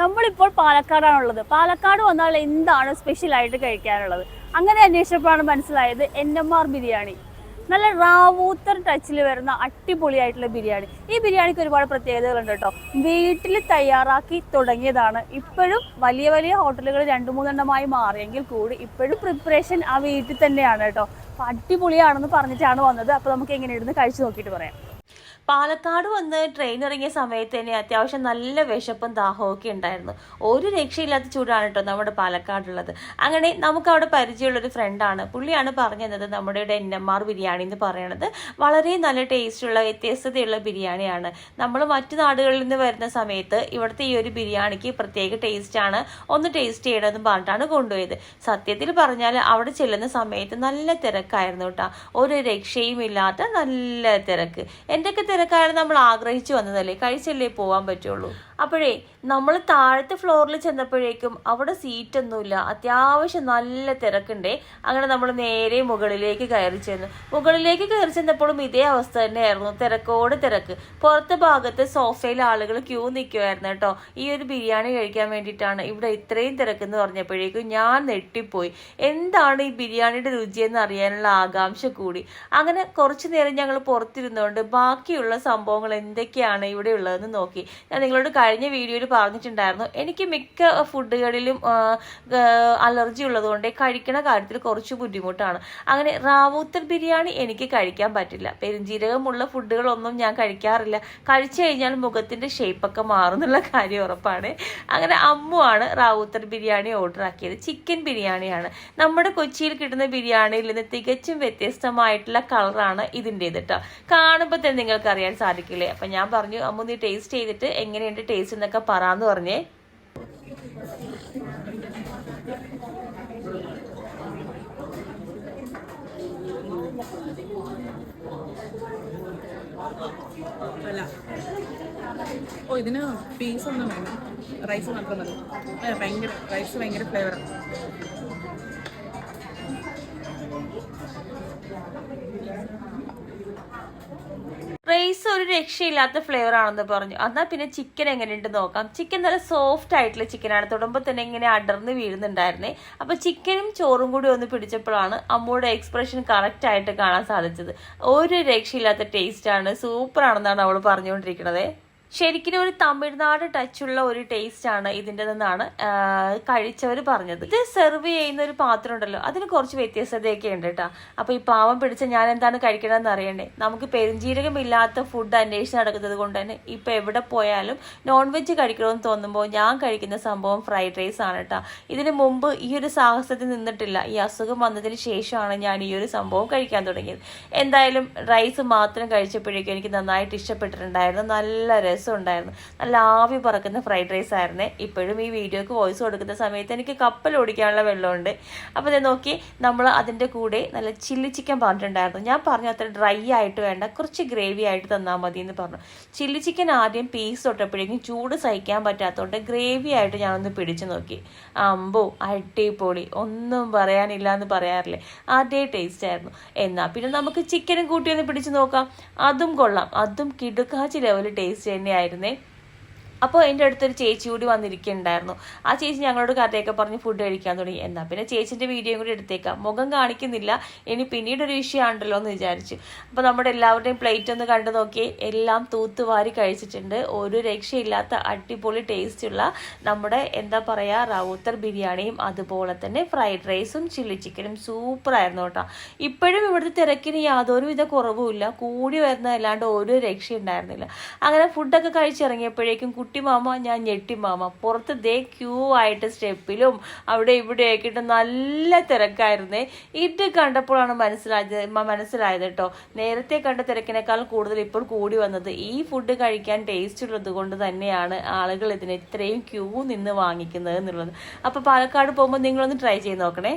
നമ്മളിപ്പോൾ പാലക്കാടാണുള്ളത്. പാലക്കാട് വന്നാൽ എന്താണ് സ്പെഷ്യൽ ആയിട്ട് കഴിക്കാനുള്ളത്? അങ്ങനെ അന്വേഷിച്ചപ്പോഴാണ് മനസ്സിലായത് എൻ എം ആർ ബിരിയാണി. നല്ല റാവൂത്തർ ടച്ചിൽ വരുന്ന അടിപൊളിയായിട്ടുള്ള ബിരിയാണി. ഈ ബിരിയാണിക്ക് ഒരുപാട് പ്രത്യേകതകളുണ്ട് കേട്ടോ. വീട്ടിൽ തയ്യാറാക്കി തുടങ്ങിയതാണ്. ഇപ്പോഴും വലിയ വലിയ ഹോട്ടലുകൾ രണ്ട് മൂന്നെണ്ണമായി മാറിയെങ്കിൽ കൂടി ഇപ്പോഴും പ്രിപ്പറേഷൻ ആ വീട്ടിൽ തന്നെയാണ് കേട്ടോ. അടിപൊളിയാണെന്ന് പറഞ്ഞിട്ടാണ് വന്നത്. അപ്പോൾ നമുക്ക് എങ്ങനെ എങ്ങനെയായിരുന്നു കഴിച്ചു നോക്കിയിട്ട് പറയാം. പാലക്കാട് വന്ന് ട്രെയിൻ ഇറങ്ങിയ സമയത്ത് തന്നെ അത്യാവശ്യം നല്ല വിശപ്പും ദാഹവും ഒക്കെ ഉണ്ടായിരുന്നു. ഒരു രക്ഷയില്ലാത്ത ചൂടാണ് കേട്ടോ നമ്മുടെ പാലക്കാടുള്ളത്. അങ്ങനെ നമുക്ക് അവിടെ പരിചയമുള്ളൊരു ഫ്രണ്ടാണ് പുള്ളിയാണ് പറഞ്ഞത് നമ്മുടെ ഇവിടെ എൻ ബിരിയാണി എന്ന് പറയണത്. വളരെ നല്ല ടേസ്റ്റുള്ള വ്യത്യസ്തതയുള്ള ബിരിയാണിയാണ്. നമ്മൾ മറ്റു നാടുകളിൽ നിന്ന് വരുന്ന സമയത്ത് ഇവിടുത്തെ ഈ ഒരു ബിരിയാണിക്ക് പ്രത്യേക ടേസ്റ്റാണ് ഒന്ന് ടേസ്റ്റ് ചെയ്യണമെന്ന് പറഞ്ഞിട്ടാണ് കൊണ്ടുപോയത്. സത്യത്തിൽ പറഞ്ഞാൽ അവിടെ ചെല്ലുന്ന സമയത്ത് നല്ല തിരക്കായിരുന്നു കേട്ടോ. ഒരു രക്ഷയും ഇല്ലാത്ത നല്ല തിരക്ക്. എന്തൊക്കെ തിരക്കായാലും നമ്മൾ ആഗ്രഹിച്ചു വന്നതല്ലേ? കഴിച്ചല്ലേ പോവാൻ പറ്റുള്ളൂ? അപ്പോഴേ നമ്മൾ താഴത്തെ ഫ്ലോറിൽ ചെന്നപ്പോഴേക്കും അവിടെ സീറ്റൊന്നുമില്ല അത്യാവശ്യം നല്ല തിരക്കുണ്ടേ. അങ്ങനെ നമ്മൾ നേരെ മുകളിലേക്ക് കയറി ചെന്നു. മുകളിലേക്ക് കയറി ചെന്നപ്പോഴും ഇതേ അവസ്ഥ തന്നെയായിരുന്നു. തിരക്കോട് തിരക്ക്. പുറത്തെ ഭാഗത്ത് സോഫയിൽ ആളുകൾ ക്യൂ നിൽക്കുമായിരുന്നു കേട്ടോ. ഈ ഒരു ബിരിയാണി കഴിക്കാൻ വേണ്ടിയിട്ടാണ് ഇവിടെ ഇത്രയും തിരക്കെന്ന് പറഞ്ഞപ്പോഴേക്കും ഞാൻ നെട്ടിപ്പോയി എന്താണ് ഈ ബിരിയാണിയുടെ രുചിയെന്ന് അറിയാനുള്ള ആകാംക്ഷ കൂടി. അങ്ങനെ കുറച്ചു നേരം ഞങ്ങൾ പുറത്തിരുന്നുകൊണ്ട് ബാക്കിയുള്ള സംഭവങ്ങൾ എന്തൊക്കെയാണ് ഇവിടെ ഉള്ളതെന്ന് നോക്കി. ഞാൻ നിങ്ങളോട് കഴിഞ്ഞ വീഡിയോയിൽ പറഞ്ഞിട്ടുണ്ടായിരുന്നു. എനിക്ക് മിക്ക ഫുഡുകളിലും അലർജി ഉള്ളതുകൊണ്ട് കഴിക്കണ കാര്യത്തിൽ കുറച്ച് ബുദ്ധിമുട്ടാണ്. അങ്ങനെ റാവൂത്തൽ ബിരിയാണി എനിക്ക് കഴിക്കാൻ പറ്റില്ല. പെരുംജീരകമുള്ള ഫുഡുകളൊന്നും ഞാൻ കഴിക്കാറില്ല. കഴിച്ചു കഴിഞ്ഞാൽ മുഖത്തിന്റെ ഷേപ്പൊക്കെ മാറുന്നുള്ള കാര്യം ഉറപ്പാണ്. അങ്ങനെ അമ്മുവാണ് റാവൂത്തൽ ബിരിയാണി ഓർഡർ ആക്കിയത്. ചിക്കൻ ബിരിയാണിയാണ്. നമ്മുടെ കൊച്ചിയിൽ കിട്ടുന്ന ബിരിയാണിയിൽ നിന്ന് തികച്ചും വ്യത്യസ്തമായിട്ടുള്ള കളറാണ് ഇതിന്റെ കേട്ടോ കാണുമ്പോൾ തന്നെ നിങ്ങൾക്ക് അറിയാൻ സാധിക്കില്ലേ? അപ്പം ഞാൻ പറഞ്ഞു അമ്മു നീ ടേസ്റ്റ് ചെയ്തിട്ട് എങ്ങനെയുണ്ട് ടേസ്റ്റ് എന്നൊക്കെ പറയാന്ന് പറഞ്ഞേ. ഓ ഇതിന് പീസ് ഒന്നും റൈസ് മാത്രം മതി. ഭയങ്കര റൈസ് ഭയങ്കര ഫ്ലേവറാണ് റൈസ് ഒരു രക്ഷയില്ലാത്ത ഫ്ലേവർ ആണെന്ന് പറഞ്ഞു. എന്നാൽ പിന്നെ ചിക്കൻ എങ്ങനെയുണ്ട് നോക്കാം. ചിക്കൻ നല്ല സോഫ്റ്റ് ആയിട്ടുള്ള ചിക്കനാണ് തൊടുമ്പോൾ തന്നെ ഇങ്ങനെ അടർന്ന് വീഴുന്നുണ്ടായിരുന്നേ. അപ്പൊ ചിക്കനും ചോറും കൂടി ഒന്ന് പിടിച്ചപ്പോഴാണ് അമ്മയുടെ എക്സ്പ്രഷൻ കറക്റ്റ് ആയിട്ട് കാണാൻ സാധിച്ചത്. ഒരു രക്ഷയില്ലാത്ത ടേസ്റ്റ് ആണ്. സൂപ്പർ ആണെന്നാണ് അവൾ പറഞ്ഞുകൊണ്ടിരിക്കുന്നത് ശരിക്കും ഒരു തമിഴ്നാട് ഉള്ള ഒരു ടേസ്റ്റ് ആണ് ഇതിന്റെ നിന്നാണ് കഴിച്ചവർ പറഞ്ഞത്. ഇത് സെർവ് ചെയ്യുന്ന ഒരു പാത്രം ഉണ്ടല്ലോ അതിന് കുറച്ച് വ്യത്യസ്തതയൊക്കെ ഉണ്ട് കേട്ടോ അപ്പോൾ ഈ പാവം പിടിച്ച ഞാൻ എന്താണ് കഴിക്കണമെന്ന് അറിയണ്ടേ? നമുക്ക് പെരുംജീരകം ഇല്ലാത്ത ഫുഡ് അന്വേഷിച്ച് നടക്കുന്നത് കൊണ്ട് തന്നെ ഇപ്പോൾ എവിടെ പോയാലും നോൺ വെജ് കഴിക്കണമെന്ന് തോന്നുമ്പോൾ ഞാൻ കഴിക്കുന്ന സംഭവം ഫ്രൈഡ് റൈസ് ആണ് കേട്ടോ ഇതിന് മുമ്പ് ഈ ഒരു സാഹസത്തിൽ നിന്നിട്ടില്ല. ഈ അസുഖം വന്നതിന് ശേഷമാണ് ഞാൻ ഈ ഒരു സംഭവം കഴിക്കാൻ തുടങ്ങിയത്. എന്തായാലും റൈസ് മാത്രം കഴിച്ചപ്പോഴേക്കും എനിക്ക് നന്നായിട്ട് ഇഷ്ടപ്പെട്ടിട്ടുണ്ടായിരുന്നു. നല്ല രസം ഉണ്ടായിരുന്നു നല്ല ആവി പറക്കുന്ന ഫ്രൈഡ് റൈസ് ആയിരുന്നേ. ഇപ്പോഴും ഈ വീഡിയോക്ക് വോയിസ് കൊടുക്കുന്ന സമയത്ത് എനിക്ക് കപ്പൽ ഓടിക്കാനുള്ള വെള്ളമുണ്ട്. അപ്പോൾ ഇത് നോക്കി നമ്മൾ അതിന്റെ കൂടെ നല്ല ചില്ലി ചിക്കൻ പറഞ്ഞിട്ടുണ്ടായിരുന്നു. ഞാൻ പറഞ്ഞു അത്ര ഡ്രൈ ആയിട്ട് വേണ്ട. കുറച്ച് ഗ്രേവി ആയിട്ട് തന്നാൽ മതി എന്ന് പറഞ്ഞു. ചില്ലി ചിക്കൻ ആദ്യം പീസ് തൊട്ടപ്പോഴേക്കും ചൂട് സഹിക്കാൻ പറ്റാത്തതുകൊണ്ട് ഗ്രേവി ആയിട്ട് ഞാനൊന്ന് പിടിച്ചു നോക്കി. അമ്പോ അടിപൊളി. ഒന്നും പറയാനില്ല എന്ന് പറയാറില്ലേ. അതേ ടേസ്റ്റ് ആയിരുന്നു. എന്നാൽ പിന്നെ നമുക്ക് ചിക്കനും കൂട്ടി ഒന്ന് പിടിച്ചു നോക്കാം. അതും കൊള്ളാം. അതും കിടുക്കാച്ചി ലെവൽ ടേസ്റ്റ് തന്നെയായിരുന്നേ അപ്പോൾ എന്റെ അടുത്തൊരു ചേച്ചി കൂടി വന്നിരിക്കുന്നുണ്ടായിരുന്നു ആ ചേച്ചി ഞങ്ങളോട് കഥയൊക്കെ പറഞ്ഞ് ഫുഡ് കഴിക്കാൻ തുടങ്ങി. എന്നാൽ പിന്നെ ചേച്ചിന്റെ വീഡിയോയും കൂടി എടുത്തേക്കാം. മുഖം കാണിക്കുന്നില്ല. ഇനി പിന്നീട് ഒരു വിഷയമാണല്ലോ എന്ന് വിചാരിച്ചു. അപ്പോൾ നമ്മുടെ എല്ലാവരുടെയും പ്ലേറ്റ് ഒന്ന് കണ്ടു നോക്കി. എല്ലാം തൂത്തുവാരി കഴിച്ചിട്ടുണ്ട്. ഒരു രക്ഷയില്ലാത്ത അടിപൊളി ടേസ്റ്റുള്ള നമ്മുടെ എന്താ പറയുക റൗത്തർ ബിരിയാണിയും അതുപോലെ തന്നെ ഫ്രൈഡ് റൈസും ചില്ലി ചിക്കനും സൂപ്പറായിരുന്നു കേട്ടോ. ഇപ്പോഴും ഇവിടുത്തെ തിരക്കിന് യാതൊരുവിധ കുറവുമില്ല. കൂടി വരുന്നതല്ലാണ്ട് ഒരു രക്ഷയുണ്ടായിരുന്നില്ല. അങ്ങനെ ഫുഡൊക്കെ കഴിച്ചിറങ്ങിയപ്പോഴേക്കും കുട്ടി മാമ ഞാൻ ഞെട്ടി മാമ പുറത്ത് ദേ ക്യൂ ആയിട്ട് സ്റ്റെപ്പിലും അവിടെ ഇവിടെ ആക്കിയിട്ട് നല്ല തിരക്കായിരുന്നേ. ഇത് കണ്ടപ്പോഴാണ് മനസ്സിലായത് മനസ്സിലായത് കേട്ടോ. നേരത്തെ കണ്ട തിരക്കിനേക്കാൾ കൂടുതൽ ഇപ്പോൾ കൂടി വന്നത് ഈ ഫുഡ് കഴിക്കാൻ ടേസ്റ്റ് ഉള്ളത് കൊണ്ട് തന്നെയാണ് ആളുകൾ ഇതിന് ഇത്രയും ക്യൂ നിന്ന് വാങ്ങിക്കുന്നത് എന്നുള്ളത്. അപ്പോൾ പാലക്കാട് പോകുമ്പോൾ നിങ്ങളൊന്ന് ട്രൈ ചെയ്ത് നോക്കണേ.